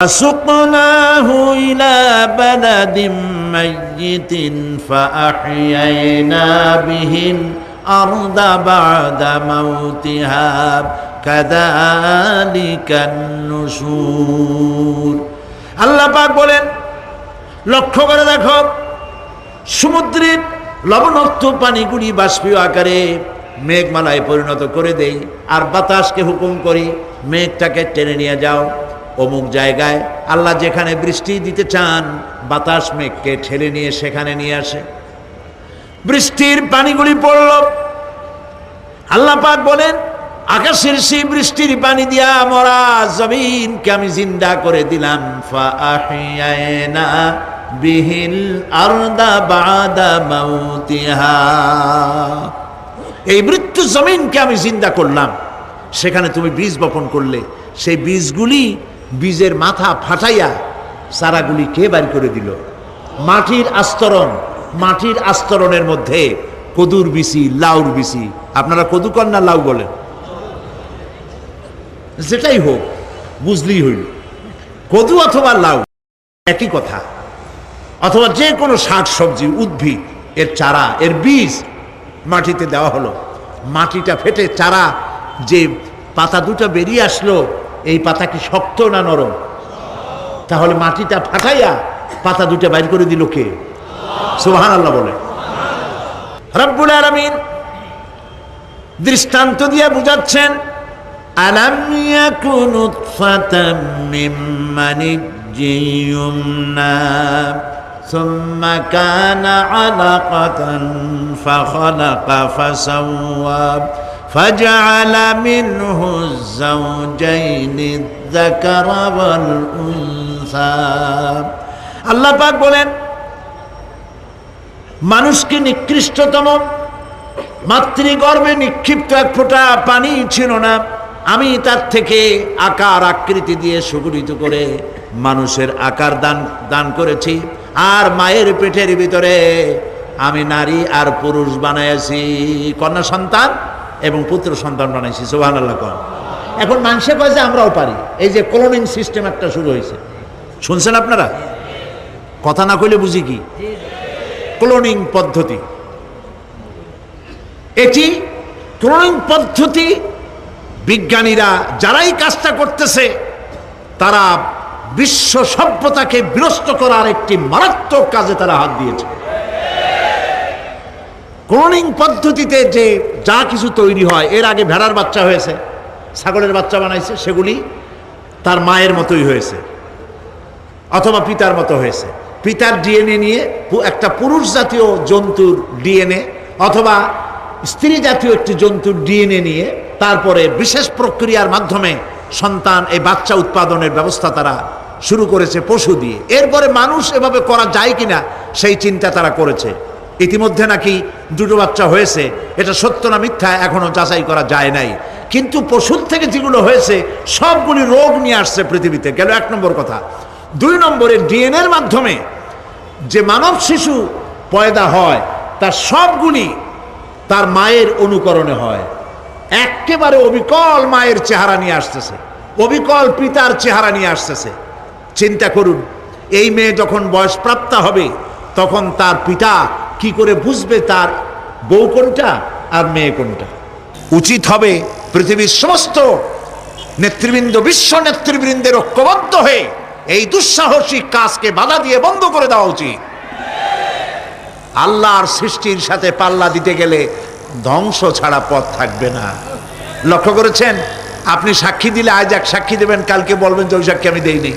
فسقناه إلى بلد ميت فأحيينا به الأرض بعد موتها كذلك النشور আল্লাহ পাক বলেন লক্ষ্য করে দেখো সমুদ্রের লবণাক্ত পানিগুলি বাষ্পীয় আকারে মেঘমালায় পরিণত করে দেই আর বাতাসকে হুকুম করি মেঘটাকে টেনে নিয়ে যাও অমুক জায়গায় আল্লাহ যেখানে বৃষ্টি দিতে চান, বাতাস মেঘকে ঠেলে নিয়ে সেখানে নিয়ে আসে। বৃষ্টির পানিগুলি পড়ল। আল্লাহ পাক বলেন, আকাশের সেই বৃষ্টির পানি দিয়া মরা জমিনকে আমি জিন্দা করে দিলাম। বিহিল এই মৃত্যু জমিনকে আমি জিন্দা করলাম। সেখানে তুমি বীজ বপন করলে। সেই বীজগুলি বীজের মাথা ফাটাইয়া চারাগুলি কে বাড়ি করে দিল? মাটির আস্তরণ, মাটির আস্তরণের মধ্যে কদুর বিচি, লাউর বিচি। আপনারা কদু না লাউ বলেন? যেটাই হোক, বুঝলেই হইল। কদু অথবা লাউ, একই কথা। অথবা যে কোনো শাক সবজি, উদ্ভিদ, এর চারা, এর বীজ মাটিতে দেওয়া হলো। মাটিটা ফেটে চারা, যে পাতা দুটা বেরিয়ে আসলো এই পাতা কি শক্ত না নরম তাহলে মাটিটা ফাটাইয়া পাতা দুটো বাইর করে দিল কে সুবহান আল্লাহ বলে রব্বুল আলামিন দৃষ্টান্ত দিয়ে বুঝাচ্ছেন আলাম ইয়াকুনু ফাতাম মিন মানিজ্জিন ইউমনা ثم كان علقة فخلق فسوى فجعل منه الزوجين الذكر والأنثى আল্লাহ পাক বলেন মানুষকে নিকৃষ্টতম মাতৃগর্ভে নিক্ষিপ্ত এক ফোঁটা পানি ছিল না আমি তার থেকে আকার আকৃতি দিয়ে সুগঠিত করে মানুষের আকার দান দান করেছি আর মায়ের পেটের ভিতরে আমি নারী আর পুরুষ বানাইছি কন্যা সন্তান এবং পুত্র সন্তান বানাইছি সোহান আল্লাহ কন। এখন মানুষে কয় যে আমরাও পারি। এই যে ক্লোনিং সিস্টেম একটা শুরু হয়েছে শুনছেন আপনারা? কথা না কইলে বুঝি কি? ক্লোনিং পদ্ধতি। এটি ক্লোনিং পদ্ধতি বিজ্ঞানীরা যারাই কাজটা করতেছে, তারা বিশ্ব সভ্যতাকে বিনষ্ট করার একটি মারাত্মক কাজে তারা হাত দিয়েছে। ক্লোনিং পদ্ধতিতে যে যা কিছু তৈরি হয়, এর আগে ভেড়ার বাচ্চা হয়েছে, ছাগলের বাচ্চা বানাইছে, সেগুলি তার মায়ের মতোই হয়েছে, অথবা পিতার মতো হয়েছে। পিতার ডিএনএ নিয়ে একটা পুরুষ জাতীয় জন্তুর ডিএনএ, অথবা স্ত্রী জাতীয় একটি জন্তুর ডিএনএ নিয়ে তারপরে বিশেষ প্রক্রিয়ার মাধ্যমে সন্তান এই বাচ্চা উৎপাদনের ব্যবস্থা তারা শুরু করেছে পশু দিয়ে। এরপরে মানুষ এভাবে করা যায় কিনা, সেই চিন্তা তারা করেছে। ইতিমধ্যে নাকি দুটো বাচ্চা হয়েছে। এটা সত্য না মিথ্যা এখনও যাচাই করা যায় নাই। কিন্তু পশুর থেকে যেগুলো হয়েছে, সবগুলি রোগ নিয়ে আসছে পৃথিবীতে। গেল এক নম্বর কথা। দুই নম্বরে ডিএনএর মাধ্যমে যে মানব শিশু পয়দা হয়, তার সবগুলি তার মায়ের অনুকরণে হয়। একেবারে অবিকল মায়ের চেহারা নিয়ে আসতেছে। অবিকল পিতার চেহারা নিয়ে আসতেছে। চিন্তা করুন, এই মেয়ে যখন বয়সপ্রাপ্তা হবে, তখন তার পিতা কি করে বুঝবে তার বউ কোনটা আর মেয়ে কোনটা? উচিত হবে পৃথিবীর সমস্ত নেতৃবৃন্দ, বিশ্ব নেতৃবৃন্দের ঐক্যবদ্ধ হয়ে এই দুঃসাহসিক কাজকে বাধা দিয়ে বন্ধ করে দেওয়া উচিত। আল্লাহর সৃষ্টির সাথে পাল্লা দিতে গেলে ধ্বংস ছাড়া পথ থাকবে না। লক্ষ্য করেছেন? আপনি সাক্ষী দিলে আজ এক সাক্ষী দেবেন, কালকে বলবেন যে ওই সাক্ষী আমি দেইনি।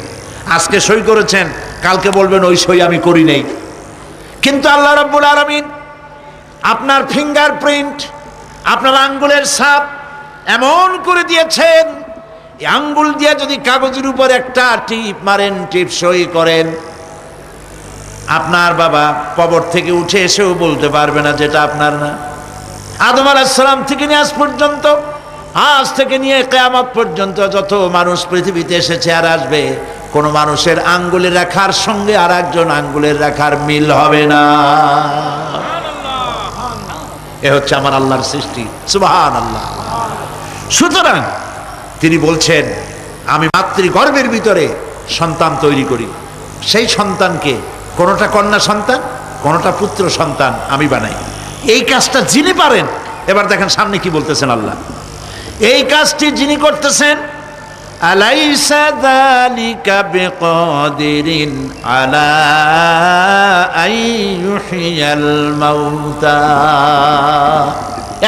আজকে সই করেছেন, কালকে বলবেন ওই সই আমি করি নেই। কিন্তু আল্লাহ রাব্বুল আলামিন আপনার ফিঙ্গারপ্রিন্ট আপনার আঙ্গুলের ছাপ এমন করে দিয়েছেন আঙ্গুল দিয়ে যদি কাগজের উপর একটা টিপ মারেন, টিপ সই করেন, আপনার বাবা কবর থেকে উঠে এসেও বলতে পারবে না যেটা আপনার না। আদম আলাহিসাল্লাম থেকে নিয়ে আজ পর্যন্ত আজ থেকে নিয়ে কেয়ামত পর্যন্ত যত মানুষ পৃথিবীতে এসেছে আর আসবে, কোনো মানুষের আঙ্গুলের রেখার সঙ্গে আর একজন আঙ্গুলের রেখার মিল হবে না। এ হচ্ছে আমার আল্লাহর সৃষ্টি। সুবহান আল্লাহ সুতরাং তিনি বলছেন, আমি মাতৃগর্ভের ভিতরে সন্তান তৈরি করি। সেই সন্তানকে কোনোটা কন্যা সন্তান, কোনোটা পুত্র সন্তান আমি বানাই। এই কাজটা যিনি পারেন, এবার দেখেন সামনে কি বলতেছেন আল্লাহ। এই কাজটি যিনি করতেছেন আলা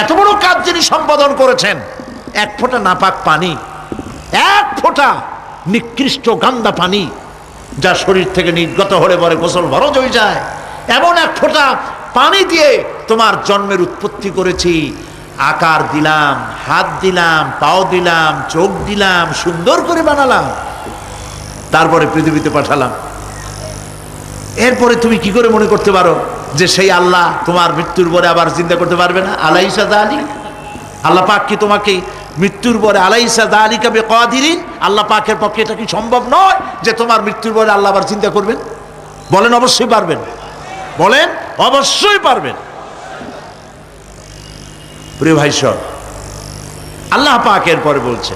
এত বড় কাজ যিনি সম্পাদন করেছেন, এক ফোঁটা নাপাক পানি, এক ফোঁটা নিকৃষ্ট গান্দা পানি, যা শরীর থেকে নির্গত হলে পরে গোসল ভরজ হয়ে যায়, এমন এক ফোঁটা পানি দিয়ে তোমার জন্মের উৎপত্তি করেছি। আকার দিলাম, হাত দিলাম, পাও দিলাম, চোখ দিলাম, সুন্দর করে বানালাম। তারপরে পৃথিবীতে পাঠালাম। এরপরে তুমি কি করে মনে করতে পারো যে সেই আল্লাহ তোমার মৃত্যুর পরে আবার চিন্তা করতে পারবে না? আলাইসা আলী আল্লাহ পাক কি তোমাকে মৃত্যুর পরে আলাইসা আলী কাবে কাদিরিন আল্লাহ পাকের পক্ষে এটা কি সম্ভব নয় যে তোমার মৃত্যুর পরে আল্লাহ আবার চিন্তা করবেন? বলেন, অবশ্যই পারবেন। বলেন, অবশ্যই পারবেন। প্রিয় ভাই সব, আল্লাহ পাকের পরে বলছে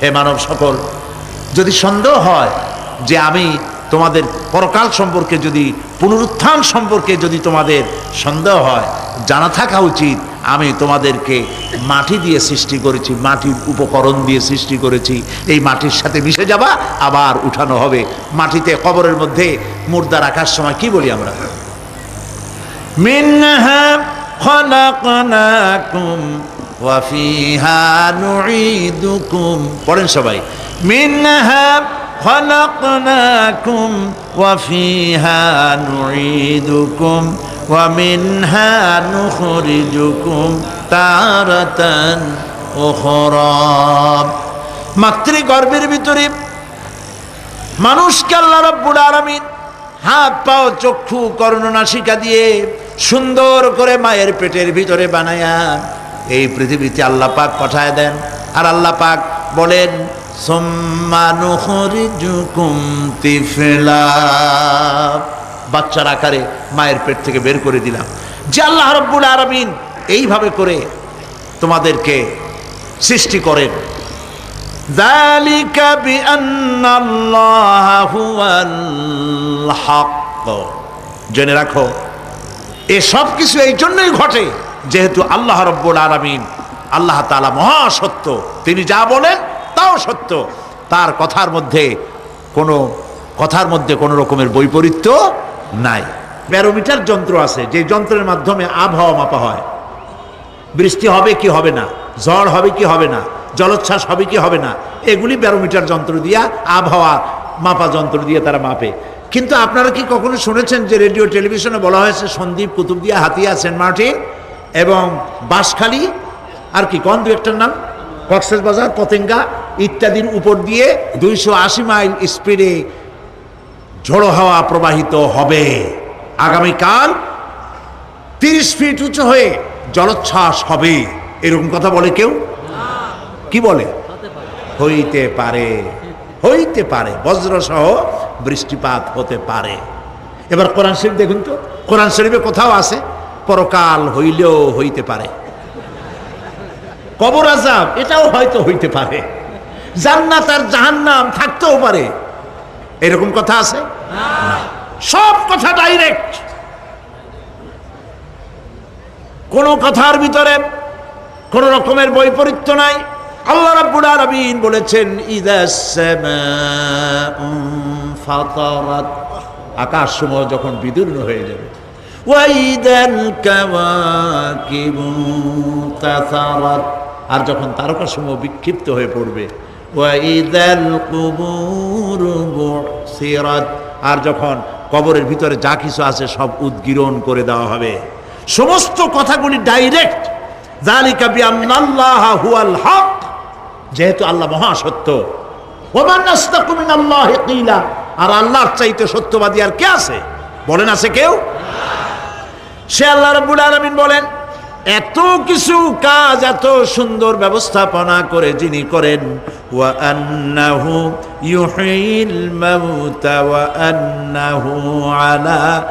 হে মানব সকল, যদি সন্দেহ হয় যে আমি তোমাদের পরকাল সম্পর্কে যদি পুনরুত্থান সম্পর্কে যদি তোমাদের সন্দেহ হয়, জানা থাকা উচিত আমি তোমাদেরকে মাটি দিয়ে সৃষ্টি করেছি, মাটির উপকরণ দিয়ে সৃষ্টি করেছি। এই মাটির সাথে মিশে যাবা, আবার উঠানো হবে। মাটিতে কবরের মধ্যে মুর্দা রাখার সময় কি বলি আমরা? পড়েন সবাই। মিনহা খলাকনাকুম ومنها نخرجكم تارة أخرى মাতৃগর্ভের ভিতরে মানুষকে আল্লাহ রব্বুল আলামিন হাত পাও চক্ষু কর্ণনাসিকা দিয়ে সুন্দর করে মায়ের পেটের ভিতরে বানায়া এই পৃথিবীতে আল্লাহ পাক পাঠায় দেন আর আল্লাহ পাক বলেন সোম্মানুখরিজুকুম তিফলা বাচ্চার আকারে মায়ের পেট থেকে বের করে দিলাম। যে আল্লাহ রব্বুল আরমিন এইভাবে করে তোমাদেরকে সৃষ্টি করেন। জেনে রাখো এসব কিছু এই জন্যই ঘটে, যেহেতু আল্লাহ রব্বুল আরামিন আল্লাহ তালা মহাসত্য। তিনি যা বলেন তাও সত্য। তার কথার মধ্যে কোনো কথার মধ্যে কোনো রকমের বৈপরীত্য নাই। ব্যারোমিটার যন্ত্র আছে, যে যন্ত্রের মাধ্যমে আবহাওয়া মাপা হয়। বৃষ্টি হবে কি হবে না? ঝড় হবে কি হবে না? জলোচ্ছ্বাস হবে কি হবে না? এগুলি ব্যারোমিটার যন্ত্র দিয়া, আবহাওয়া মাপা যন্ত্র দিয়ে তারা মাপে। কিন্তু আপনারা কি কখনো শুনেছেন যে রেডিও, টেলিভিশনে বলা হয়েছে, সন্দীপ কুতুবদিয়া হাতিয়া, সেন্ট মার্টিন এবং বাঁশখালী? আর কি, কোন দু একটার নাম? কক্সেস বাজার, পতেঙ্গা ইত্যাদির উপর দিয়ে দুইশো আশি মাইল স্পিডে ঝোড়ো হাওয়া প্রবাহিত হবে। আগামীকাল তিরিশ ফিট উঁচু হয়ে জলোচ্ছ্বাস হবে। এরকম কথা বলে কেউ? কি বলে? হইতে পারে হইতে পারে। বজ্র সহ বৃষ্টিপাত হতে পারে। এবার কোরআন শরীফ দেখুন তো। কোরআন শরীফে কোথাও আছে? পরকাল হইলেও হইতে পারে। কবর আজাব এটাও হয়তো হইতে পারে। জান্নাত আর জাহান্নাম থাকতেও পারে। এরকম কথা আছে? সব কথা ডাইরেক্ট কোনো কথার ভিতরে কোন রকমের বৈপরীত্য নাই। আল্লাহ রাব্বুল আলামিন বলেছেন ফাতারাত। আকাশ সমূহ যখন বিদীর্ণ হয়ে যাবে। ওয়াইদাল কাওয়াকিবু তাসারাত। আর যখন তারকা সমূহ বিক্ষিপ্ত হয়ে পড়বে আর যখন কবরের ভিতরে যা কিছু আছে সব উদ্গীরণ করে দেওয়া হবে। সমস্ত কথাগুলি ডাইরেক্ট হক। যেহেতু আল্লাহ মহা সত্য ওমান নাস্তাকু মিনাল্লাহি কিলা। আর আল্লাহর চাইতে সত্যবাদী আর কে আছে? বলেন আছে কেউ? সে আল্লাহ রাব্বুল আলামিন বলেন এত কিছু কাজ, এত সুন্দর ব্যবস্থাপনা করে যিনি করেন আলা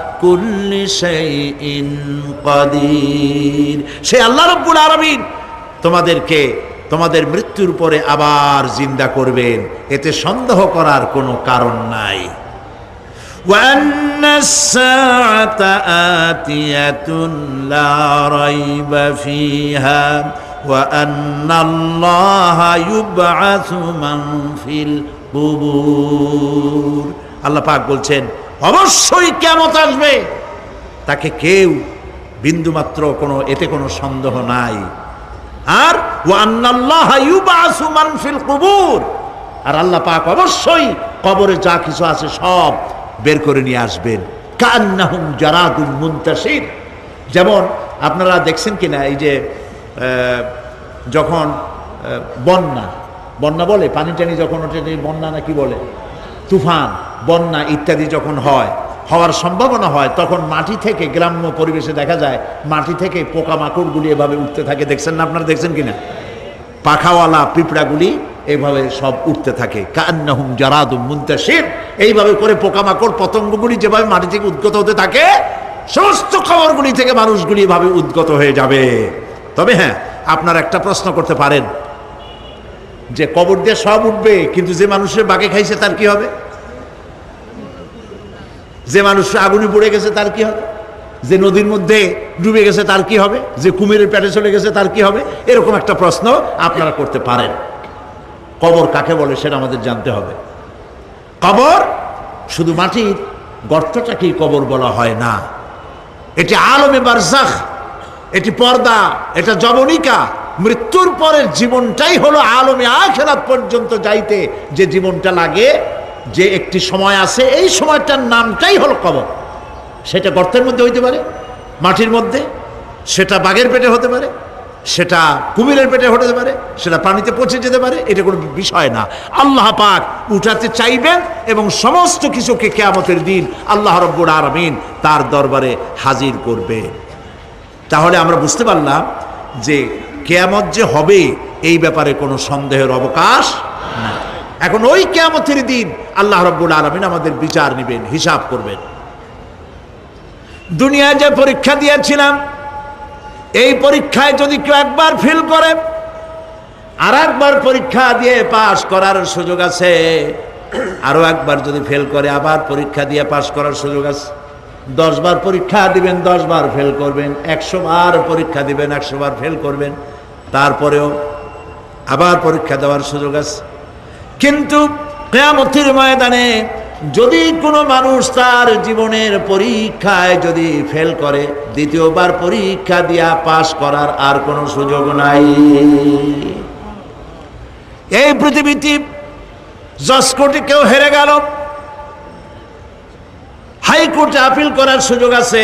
সে আল্লাহ রাব্বুল আলামিন তোমাদেরকে তোমাদের মৃত্যুর পরে আবার জিন্দা করবেন। এতে সন্দেহ করার কোনো কারণ নাই। وأن الساعة آتية لا ريب فيها وأن الله يبعث من في القبور আল্লাহ পাক বলছেন অবশ্যই কেমত আসবে তাকে কেউ বিন্দুমাত্র কোনো এতে কোনো সন্দেহ নাই আর ওয়ান্নাল্লাহ ইউবাসু মান ফিল কুবুর আর আল্লাহ পাক অবশ্যই কবরে যা কিছু আছে সব বের করে নিয়ে আসবেন। কান্নাহুম জারাদুল মুনতাসির যেমন আপনারা দেখছেন কি না এই যে যখন বন্যা বন্যা বলে, পানি টানি যখন ওঠে বন্যা না কি বলে? তুফান, বন্যা ইত্যাদি যখন হয়, হওয়ার সম্ভাবনা হয়, তখন মাটি থেকে গ্রাম্য পরিবেশে দেখা যায়, মাটি থেকে পোকামাকড়গুলি এভাবে উঠতে থাকে। দেখছেন না আপনারা দেখছেন কিনা? পাখাওয়ালা পিঁপড়াগুলি এইভাবে সব উঠতে থাকে। কান্নাহুম জারাদুম মুনতাশির। এইভাবে করে পোকামাকড়, পতঙ্গগুলি যেভাবে মাটি থেকে উদ্গত হতে থাকে, সমস্ত খবরগুলি থেকে মানুষগুলি এভাবে উদ্গত হয়ে যাবে। তবে হ্যাঁ আপনারা একটা প্রশ্ন করতে পারেন, যে কবর দিয়ে সব উঠবে, কিন্তু যে মানুষের বাগে খাইছে তার কি হবে? যে মানুষ আগুনে পড়ে গেছে তার কি হবে? যে নদীর মধ্যে ডুবে গেছে তার কি হবে? যে কুমিরের পেটে চলে গেছে তার কি হবে? এরকম একটা প্রশ্ন আপনারা করতে পারেন। কবর কাকে বলে সেটা আমাদের জানতে হবে। কবর শুধু মাটির গর্তটাকেই কবর বলা হয় না। এটি আলমে বারজাখ, এটি পর্দা, এটা জবনিকা। মৃত্যুর পরের জীবনটাই হলো আলমে আখেরাত পর্যন্ত যাইতে যে জীবনটা লাগে, যে একটি সময় আছে, এই সময়টার নামটাই হলো কবর। সেটা গর্তের মধ্যে হইতে পারে, মাটির মধ্যে, সেটা বাঘের পেটে হতে পারে সেটা কুমিরের পেটে হতে পারে, সেটা পানিতে পচে যেতে পারে, এটা কোনো বিষয় না। আল্লাহ পাক উঠাতে চাইবেন এবং সমস্ত কিছুকে কেয়ামতের দিন আল্লাহ রব্বুর আরমিন তার দরবারে হাজির করবে। তাহলে আমরা বুঝতে পারলাম যে কেয়ামত যে হবে এই ব্যাপারে কোনো সন্দেহের অবকাশ না এখন ওই কেয়ামতের দিন আল্লাহ রব্বুল আলমিন আমাদের বিচার নেবেন, হিসাব করবেন। দুনিয়ায় যে পরীক্ষা দিয়েছিলাম এই পরীক্ষায় যদি কেউ একবার ফেল করে আর একবার পরীক্ষা দিয়ে পাশ করার সুযোগ আছে। আরও একবার যদি ফেল করে, আবার পরীক্ষা দিয়ে পাশ করার সুযোগ আছে। দশ বার পরীক্ষা দিবেন দশ বার ফেল করবেন। একশো বার পরীক্ষা দিবেন একশো বার ফেল করবেন। তারপরেও আবার পরীক্ষা দেওয়ার সুযোগ আছে। কিন্তু ময়দানে যদি কোনো মানুষ তার জীবনের পরীক্ষায় যদি ফেল করে, দ্বিতীয়বার পরীক্ষা দিয়া পাশ করার আর কোনো সুযোগ নাই। এই পৃথিবীতে জজ কোর্টে কেউ হেরে গেল। হাইকোর্টে আপিল করার সুযোগ আছে।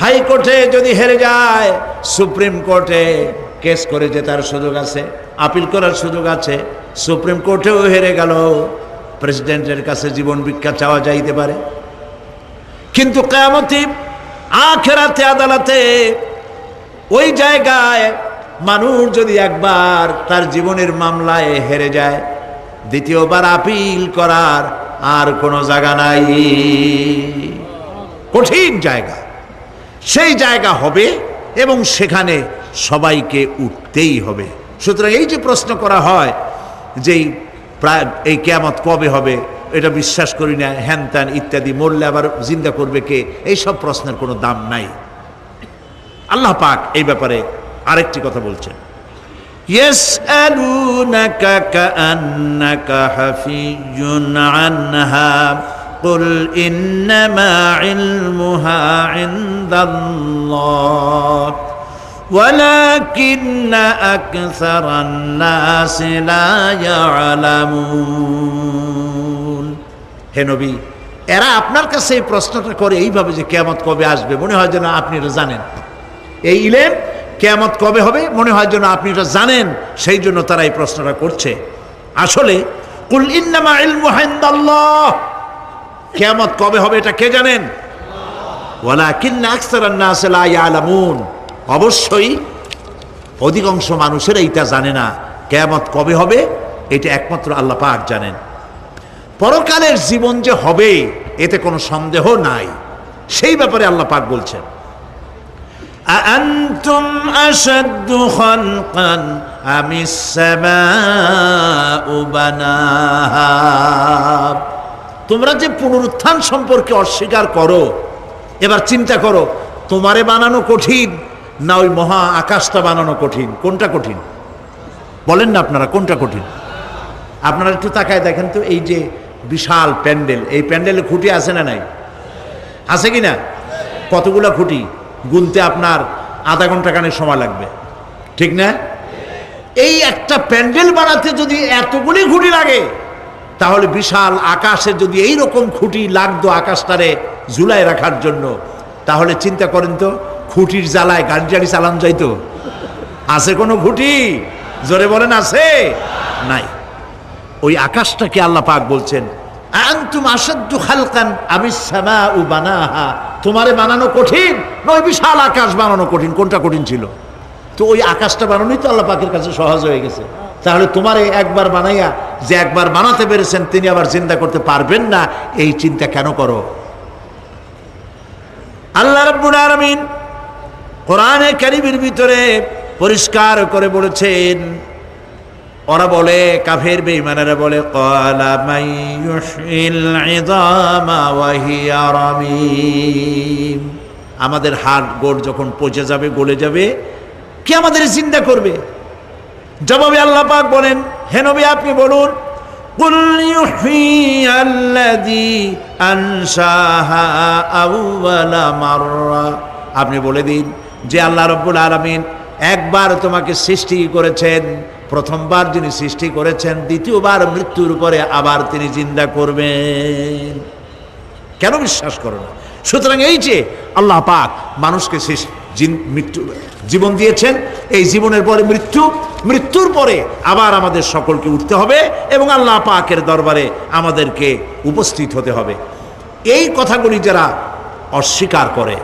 হাইকোর্টে যদি হেরে যায়, সুপ্রিম কোর্টে কেস করে জেতার সুযোগ আছে, আপিল করার সুযোগ আছে, সুপ্রিম কোর্টেও হেরে গেল। প্রেসিডেন্টের কাছে জীবন ভিক্ষা চাওয়া যাইতে পারে। কিন্তু কেয়ামতি আখেরাতে, আদালতে ওই জায়গায় মানুষ যদি একবার তার জীবনের মামলায় হেরে যায়, দ্বিতীয়বার আপিল করার আর কোনো জায়গা নাই। কঠিন জায়গা। সেই জায়গা হবে এবং সেখানে সবাইকে উঠতেই হবে। সুতরাং এই যে প্রশ্ন করা হয় যে এই প্রায় এই কেয়ামত কবে হবে এটা বিশ্বাস করি না হ্যান ত্যান ইত্যাদি মরলে আবার জিন্দা করবে কে এই সব প্রশ্নের কোনো দাম নাই আল্লাহ পাক এই ব্যাপারে আরেকটি কথা বলছেন يسألونك كأنك حفي عنها قل إنما علمها عند الله ولكن أكثر الناس لا يعلمون হে নবী এরা আপনার কাছে এই প্রশ্নটা করে এইভাবে যে কেয়ামত কবে আসবে মনে হয় যেন আপনি এটা জানেন এই ইলেম কেয়ামত কবে হবে মনে হয় যেন আপনি এটা জানেন সেই জন্য তারা এই প্রশ্নটা করছে আসলে কুল ইন্নামা ইলমু ইনদাল্লাহ কেয়ামত কবে হবে এটা কে জানেন ওয়ালাকিন্না আকসারান নাস লা ইয়ালামুন অবশ্যই অধিকাংশ মানুষের এইটা জানে না কেয়ামত কবে হবে এটা একমাত্র আল্লাহ পাক জানেন পরকালের জীবন যে হবে এতে কোনো সন্দেহ নাই সেই ব্যাপারে আল্লাহ পাক বলছেন أأنتم أشد خلقا أم السماء بناها তোমরা যে পুনরুত্থান সম্পর্কে অস্বীকার করো এবার চিন্তা করো তোমারে বানানো কঠিন না ওই মহা আকাশটা বানানো কঠিন। কোনটা কঠিন? বলেন না আপনারা, কোনটা কঠিন? আপনারা একটু তাকায় দেখেন তো, এই যে বিশাল প্যান্ডেল, এই প্যান্ডেলে খুঁটি আছে না নাই? আছে কি না? কতগুলো খুঁটি? গুনতে আপনার আধা ঘণ্টা কানের সময় লাগবে। ঠিক না? এই একটা প্যান্ডেল বানাতে যদি এতগুলি খুঁটি লাগে, তাহলে বিশাল আকাশে যদি এই রকম খুঁটি লাগতো আকাশটারে ঝুলায় রাখার জন্য, তাহলে চিন্তা করেন তো খুঁটির জ্বালায় গাড়ি গাড়ি চালান যাইতো। আছে কোনো খুঁটি? জোরে বলেন, আছে? নাই। ওই আকাশটাকে আল্লাহ পাক বলছেন, আন্তুম আসাদ্দু খালকান আমি তোমারে বানানো কঠিন, নয়, বিশাল আকাশ বানানো কঠিন, কোনটা কঠিন ছিল? তো ওই আকাশটা বানানোই তো আল্লাহ পাকের কাছে সহজ হয়ে গেছে। তাহলে তোমারে একবার বানাইয়া, যে একবার বানাতে পেরেছেন, তিনি আবার চিন্তা করতে পারবেন না। এই চিন্তা কেন করো? আল্লাহ রাব্বুল আলামিন কোরআনে কারিমের ভিতরে পরিষ্কার করে বলেছেন, ওরা বলে, কাফের বেঈমানেরা বলে আমাদের হাড় গোড় যখন পচে যাবে, গলে যাবে, কে আমাদের চিন্তা করবে? জবাবে আল্লাহ পাক বলেন, হে নবী, আপনি বলুন আপনি বলে দিন যে আল্লাহ রব্বুল আলামিন একবার তোমাকে সৃষ্টি করেছেন, প্রথমবার যিনি সৃষ্টি করেছেন, দ্বিতীয়বার মৃত্যুর পরে আবার তিনি চিন্তা করবেন। কেন বিশ্বাস করো না? সুতরাং এই যে আল্লাহ পাক মানুষকে মৃত্যু, জীবন দিয়েছেন, এই জীবনের পরে মৃত্যু, মৃত্যুর পরে আবার আমাদের সকলকে উঠতে হবে এবং আল্লাহ পাকের দরবারে আমাদেরকে উপস্থিত হতে হবে। এই কথাগুলি যারা অস্বীকার করে